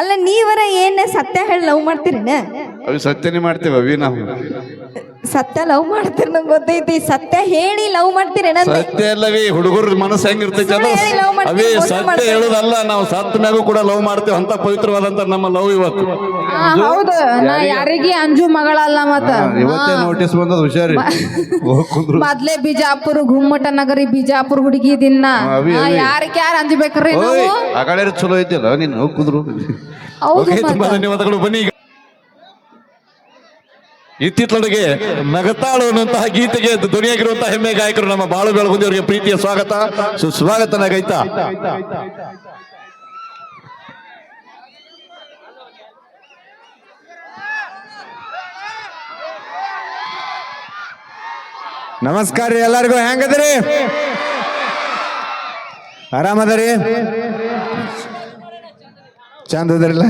ಅಲ್ಲ ನೀವರ ಏನು ಸತ್ಯ ಹೇಳಿ ಲವ್ ಮಾಡ್ತೀರಿ ಅವಿ ಸತ್ಯನೇ ಮಾಡ್ತೇವೆ ಅವಿ ನಾವು. ಸತ್ಯ ಲವ್ ಮಾಡ್ತೀರಿ ನಂಗೆ ಗೊತ್ತೈತಿ. ಸತ್ಯ ಹೇಳಿ ಲವ್ ಮಾಡ್ತೀರಿ ಸತ್ಯ ಅಲ್ಲವೇ ಹುಡುಗರ ಮನಸ್ಸು ಹೆಂಗಿರ್ತೈತಿ ಇರ್ತೈತಿ ಸುಳ್ಳು ಹೇಳಿ love ಮಾಡ್ತೀವಿ, ಅವೇ ಮೋಸ ಸತ್ಯ ಮಾಡ್ತೀವಿ. ಹೇಳುದಲ್ಲ ನಾವು ಸತ್ ಮ್ಯಾಗೂ ಕೂಡ ಲವ್ ಮಾಡ್ತೇವೆ ಅಂತ ಪವಿತ್ರವಾದಂತ ನಮ್ಮ ಲವ್ ಇವತ್ತು. ಹೌದು. ನಾ ಯಾರಿಗೆ? ಅಂಜು ಮಗಳಲ್ಲ ಮತ್ತ? ಇವತ್ತೇ ನೋಟಿಸ್ ಬಂದದ ಹುಷಾರಿ. ಹೋಗ್ ಕುಂದ್ರು ಮೊದ್ಲೇ ಬಿಜಾಪುರ ಗುಮ್ಮಟ ನಗರಿ ಬಿಜಾಪುರ ಹುಡುಗಿ ದಿನ. ಅವಿ, ಯಾರು ಅಂಜಬೇಕ್ರಿ ನಾವು ಓಯ್ ಆ ಕಡೆ ಚಲೋ ಐತಿಲ್ಲ ನೀನು ಹೋಗ್ ಕುಂದ್ರು ಹೌದು ಓಕೆ ತುಂಬಾ ಮತ್ತ. ಧನ್ಯವಾದಗಳು ಬನ್ನಿ ಈಗ. ಇತ್ತಿತ್ತೊಳಗೆ ನಗತಾಳು ಅನ್ನುವಂತಹ ಗೀತೆಗೆ ಧ್ವನಿಯಾಗಿರುವಂತಹ ಹೆಮ್ಮೆ ಗಾಯಕರು ನಮ್ಮ ಬಾಳು ಬೆಳಗುಂದಿ ಅವರಿಗೆ ಪ್ರೀತಿಯ ಸ್ವಾಗತ. ಸುಸ್ವಾಗತ ನಗೈತ ನಮಸ್ಕಾರ ರೀ ಎಲ್ಲರಿಗೂ. ಹೆಂಗದ್ರಿ? ಆರಾಮದರಿ ಚಂದ ಅದ್ರಲ್ಲ?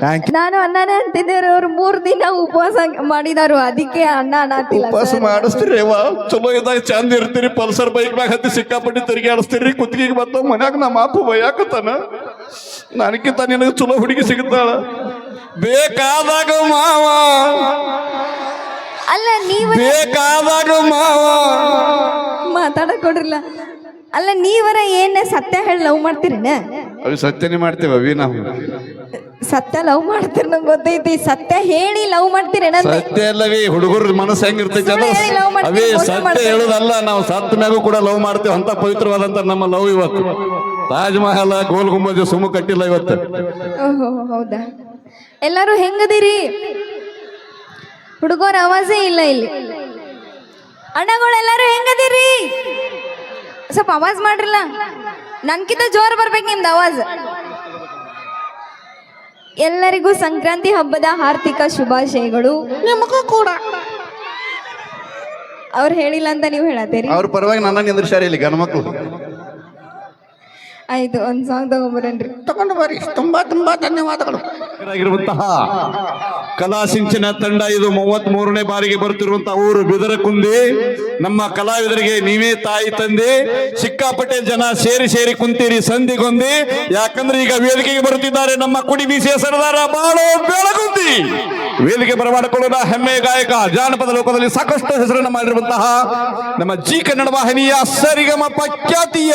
ಥ್ಯಾಂಕ್ ಯು ನಾನು ಅಣ್ಣನೇ ಅಂತಿದ್ದೇವ್ರಿ ಅವ್ರು ಮೂರ್ ದಿನ ಉಪವಾಸ ಮಾಡಿದಾರು ಅದಕ್ಕೆ ಅಣ್ಣ ಅನ್ನತ್ತಿಲ್ಲ ಉಪವಾಸ ಮಾಡಿಸ್ತೀರಿ ಅವ್ವ ಚಲೋ ಇದ್ದಾಗ ಚಂದ ಇರ್ತೀರಿ ಪಲ್ಸರ್ ಬೈಕ್ ಮ್ಯಾಗ ಹತ್ತಿ ಸಿಕ್ಕಾಪಟ್ಟಿ ತಿರುಗಿ ಆಡಿಸ್ತೀರಿ ಕುತ್ತಿಗೆಗೆ ಬಂದ ಮನ್ಯಾಗ ನಮ್ಮ ಅಪ್ಪ ಬೈಯಾಕತ್ತಾನ ನನಗಿಂತ ನಿನಗೆ ಚಲೋ ಹುಡುಗಿ ಸಿಗುತ್ತಾಳ ಬೇಕಾದಾಗ ಮಾವ. ಅಲ್ಲ ನೀವು ಬೇಕಾದಾಗ ಮಾವ. ಮಾತಾಡಕ್ ಕೊಡ್ರಿಲ್ಲ. ಅಲ್ಲ ನೀವರ ಏನ್ ಸತ್ಯ ಹೇಳಿ ಲವ್ ಮಾಡ್ತೀರಿ ಅವಿ ಸತ್ಯನೇ ಮಾಡ್ತೇವೆ ಅವಿ ನಾವು. ಸತ್ಯ ಲವ್ ಮಾಡ್ತೀರಿ ನಂಗೆ ಗೊತ್ತೈತಿ. ಸತ್ಯ ಹೇಳಿ ಲವ್ ಮಾಡ್ತೀರೇನ ಸತ್ಯ ಅಲ್ಲವಿ ಹುಡುಗರ ಮನಸ್ಸು ಹೆಂಗಿರ್ತೈತಿ ಇರ್ತೈತಿ ಸುಳ್ಳು ಹೇಳಿ. love ಮಾಡ್ತೀವಿ, ಅವೇ ಮೋಸ ಸತ್ಯ ಮಾಡ್ತೀವಿ. ಹೇಳುದಲ್ಲ ನಾವು ಸತ್ತ ಮ್ಯಾಗೂ ಕೂಡ ಲವ್ ಮಾಡ್ತೇವೆ. ಅಂತ ಪವಿತ್ರವಾದಂತ ನಮ್ಮ ಲವ್ ಇವತ್ತು. ತಾಜ್ ಮಹಲ್ ಗೋಲ್ ಗುಂಬಜ್ ಸುಮ್ಮ ಕಟ್ಟಿಲ್ಲ ಇವತ್ತು. ಓಹೋ ಹೌದಾ? ಎಲ್ಲಾರು ಹೆಂಗದಿರಿ? ಹುಡುಗರ ಆವಾಜೇ ಇಲ್ಲ ಇಲ್ಲಿ. ಅಣ್ಣಗಳೆಲ್ಲರೂ ಹೆಂಗದಿರಿ? ಸ್ವಲ್ಪ ಆವಾಜ್ ಮಾಡ್ರಲ್ಲ. ನನ್ಕಿಂತ ಜೋರ್ ಬರ್ಬೇಕು ನಿಮ್ದು ಆವಾಜ್ ಎಲ್ಲರಿಗೂ ಸಂಕ್ರಾಂತಿ ಹಬ್ಬದ ಆರ್ಥಿಕ ಶುಭಾಶಯಗಳು. ನಿಮಗೂ ಕೂಡ. ಅವ್ರು ಹೇಳಿಲ್ಲ ಅಂತ ನೀವು ಹೇಳತ್ತೀರಿ? ಅವ್ರ ಪರವಾಗಿ ನನ್ನ ನಿಂದ್ರಿಸ್ಯಾರ ಇಲ್ಲಿ ಗಣಮಕ್ಕಳು ಆಯ್ತು ಒಂದ್ ಸಾಂಗ್ ತಗೊಂಬರನ್ರಿ ತಗೊಂಡು ಬರ್ರಿ. ತುಂಬಾ ತುಂಬಾ ಧನ್ಯವಾದಗಳು. ಆಗಿರುವಂತಹ ಕಲಾ ಸಿಂಚನ ತಂಡ ಇದು ಮೂವತ್ತ್ ಮೂರನೇ ಬಾರಿಗೆ ಬರುತ್ತಿರುವಂತಹ ಊರು ಬಿದರಕುಂದಿ. ನಮ್ಮ ಕಲಾವಿದರಿಗೆ ನೀವೇ ತಾಯಿ ತಂದೆ. ಸಿಕ್ಕಾಪಟ್ಟೆ ಜನ ಸೇರಿ ಸೇರಿ ಕುಂತೀರಿ ಸಂಧಿಗೊಂದಿ ಯಾಕಂದ್ರೆ ಈಗ ವೇದಿಕೆಗೆ ಬರುತ್ತಿದ್ದಾರೆ ನಮ್ಮ ಕುಡಿ ಬೀಸಿಯ ಸರದಾರ ಬಾಳು ಬೆಳಗುಂದಿ. ವೇದಿಕೆ ಬರಮಾಡಿಕೊಳ್ಳೋಣ ಹೆಮ್ಮೆ ಗಾಯಕ, ಜಾನಪದ ಲೋಕದಲ್ಲಿ ಸಾಕಷ್ಟು ಹೆಸರನ್ನು ಮಾಡಿರುವಂತಹ ನಮ್ಮ ಜಿ ಕನ್ನಡ ವಾಹಿನಿಯ ಸರಿಗಮ ಖ್ಯಾತಿಯ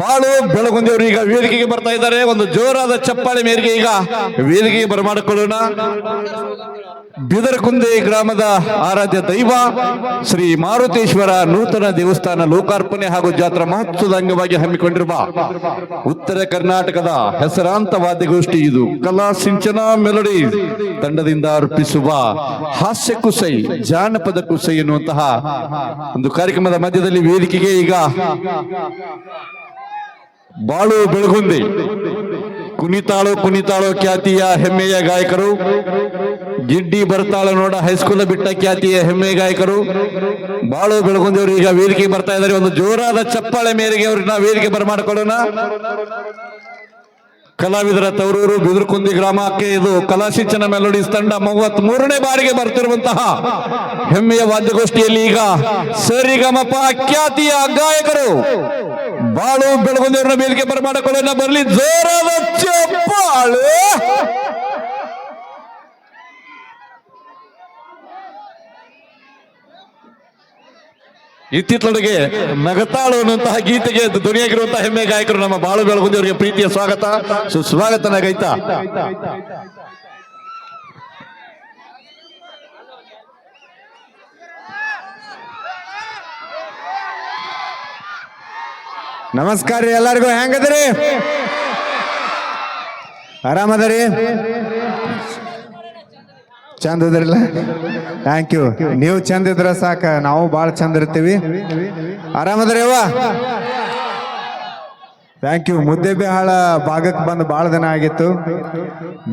ಬಾಳು ಬೆಳಗುಂದಿಯವರು ಈಗ ವೇದಿಕೆಗೆ ಬರ್ತಾ ಇದ್ದಾರೆ. ಒಂದು ಜೋರಾದ ಚಪ್ಪಾಳೆ ಮೇರೆಗೆ ಈಗ ವೇದಿಕೆಗೆ ಬರಮಾಡಿಕೊಳ್ಳೋಣ. ಬಿದರಕುಂದೆ ಗ್ರಾಮದ ಆರಾಧ್ಯ ದೈವ ಶ್ರೀ ಮಾರುತೇಶ್ವರ ನೂತನ ದೇವಸ್ಥಾನ ಲೋಕಾರ್ಪಣೆ ಹಾಗೂ ಜಾತ್ರಾ ಮಹತ್ವದ ಅಂಗವಾಗಿ ಹಮ್ಮಿಕೊಂಡಿರುವ ಉತ್ತರ ಕರ್ನಾಟಕದ ಹೆಸರಾಂತ ವಾದ್ಯಗೋಷ್ಠಿ ಇದು. ಕಲಾ ಸಿಂಚನ ಮೆಲಡಿ ತಂಡದಿಂದ ಅರ್ಪಿಸುವ ಹಾಸ್ಯ ಕುಸೈ, ಜಾನಪದ ಕುಸೈ ಎನ್ನುವಂತಹ ಒಂದು ಕಾರ್ಯಕ್ರಮದ ಮಧ್ಯದಲ್ಲಿ ವೇದಿಕೆಗೆ ಈಗ ಬಾಳು ಬೆಳಗುಂದಿ. ಕುಣಿತಾಳು ಕುಣಿತಾಳು ಖ್ಯಾತಿಯ ಹೆಮ್ಮೆಯ ಗಾಯಕರು. ಗಿಡ್ಡಿ ಬರ್ತಾಳ ನೋಡ ಹೈಸ್ಕೂಲ್ ಬಿಟ್ಟ ಖ್ಯಾತಿಯ ಹೆಮ್ಮೆ ಗಾಯಕರು. ಬಾಳು ಬೆಳಗುಂದಿಯವರು ಈಗ ವೇದಿಕೆ ಬರ್ತಾ ಇದ್ದಾರೆ. ಒಂದು ಜೋರಾದ ಚಪ್ಪಾಳೆ ಮೇರೆಗೆ ಅವ್ರನ್ನ ವೇದಿಕೆ ಬರಮಾಡ್ಕೊಳ್ಳೋಣ. ಕಲಾವಿದರ ತವರೂರು ಬಿದುರುಕುಂದಿ ಗ್ರಾಮಕ್ಕೆ ಇದು ಕಲಾಶಿಕ್ಷಣ ಮೆಲೋಡಿಸ್ ತಂಡ ಮೂವತ್ತ್ ಮೂರನೇ ಬಾರಿಗೆ ಬರ್ತಿರುವಂತಹ ಹೆಮ್ಮೆಯ ವಾದ್ಯಗೋಷ್ಠಿಯಲ್ಲಿ ಈಗ ಸರಿಗಮಪ ಖ್ಯಾತಿಯ ಗಾಯಕರು. ಬಾಳು ಬೆಳಗುಂದಿಯವರನ್ನ ವೇದಿಕೆ ಬರಮಾಡಿಕೊಳ್ಳೋಣ. ಬರಲಿ, ಜೋರಾದ ಚಪ್ಪಾಳೆ. ಇತ್ತಿತ್ತೊಳಗೆ ನಗತಾಳು ಅನ್ನುವಂತಹ ಗೀತೆಗೆ ಧ್ವನಿಯಾಗಿರುವಂತಹ ಹೆಮ್ಮೆ ಗಾಯಕರು ನಮ್ಮ ಬಾಳು ಬೆಳಗುಂದಿ ಅವರಿಗೆ ಪ್ರೀತಿಯ ಸ್ವಾಗತ. ಸುಸ್ವಾಗತ ನಗೈತ ನಮಸ್ಕಾರ ರೀ ಎಲ್ಲರಿಗೂ. ಹೆಂಗದ್ರಿ? ಆರಾಮದರಿ ಚಂದ ಇದ್ರಲ್ಲ? ಥ್ಯಾಂಕ್ ಯು ನೀವು ಚಂದ ಇದ್ರೆ ಸಾಕ ನಾವು ಭಾಳ ಚಂದ ಇರ್ತೀವಿ. ಅವ್ವ? ಥ್ಯಾಂಕ್ ಯು ಮುದ್ದೆಬಿಹಾಳ ಭಾಗಕ್ಕೆ ಬಂದು ಭಾಳ ದಿನ ಆಗಿತ್ತು.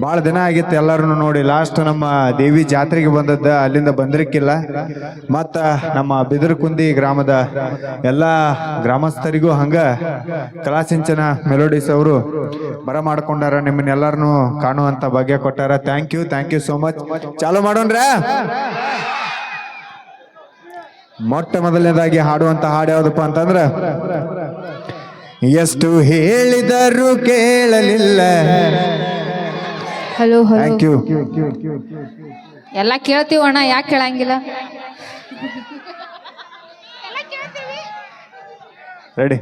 ಭಾಳ ದಿನ ಆಗಿತ್ತು ಎಲ್ಲರೂ ನೋಡಿ. ಲಾಸ್ಟ್ ನಮ್ಮ ದೇವಿ ಜಾತ್ರೆಗೆ ಬಂದದ್ದ, ಅಲ್ಲಿಂದ ಬಂದಿರಕ್ಕಿಲ್ಲ. ಮತ್ತು ನಮ್ಮ ಬಿದರಕುಂದಿ ಗ್ರಾಮದ ಎಲ್ಲ ಗ್ರಾಮಸ್ಥರಿಗೂ ಹಂಗ ಕಲಾಸಿಂಚನ ಮೆಲೋಡಿಸ್ ಅವರು ಬರ ಮಾಡ್ಕೊಂಡಾರ. ನಿಮ್ಮನ್ನೆಲ್ಲರನ್ನು ಕಾಣುವಂತ ಭಾಗ್ಯ ಕೊಟ್ಟಾರ. Thank you thank you so much ಚಾಲು ಮಾಡೋಣ್ರ? ಮೊಟ್ಟ ಮೊದಲನೇದಾಗಿ ಹಾಡುವಂತ ಹಾಡು ಯಾವ್ದಪ್ಪ ಅಂತಂದ್ರ ಎಷ್ಟು ಹೇಳಿದರೂ ಕೇಳಲಿಲ್ಲ. ಹಲೋ ಹಲೋ ಥ್ಯಾಂಕ್ ಯು ಎಲ್ಲ ಕೇಳ್ತೀವಿ ಅಣ್ಣ ಯಾಕೆ ಕೇಳಂಗಿಲ್ಲ? ರೆಡಿ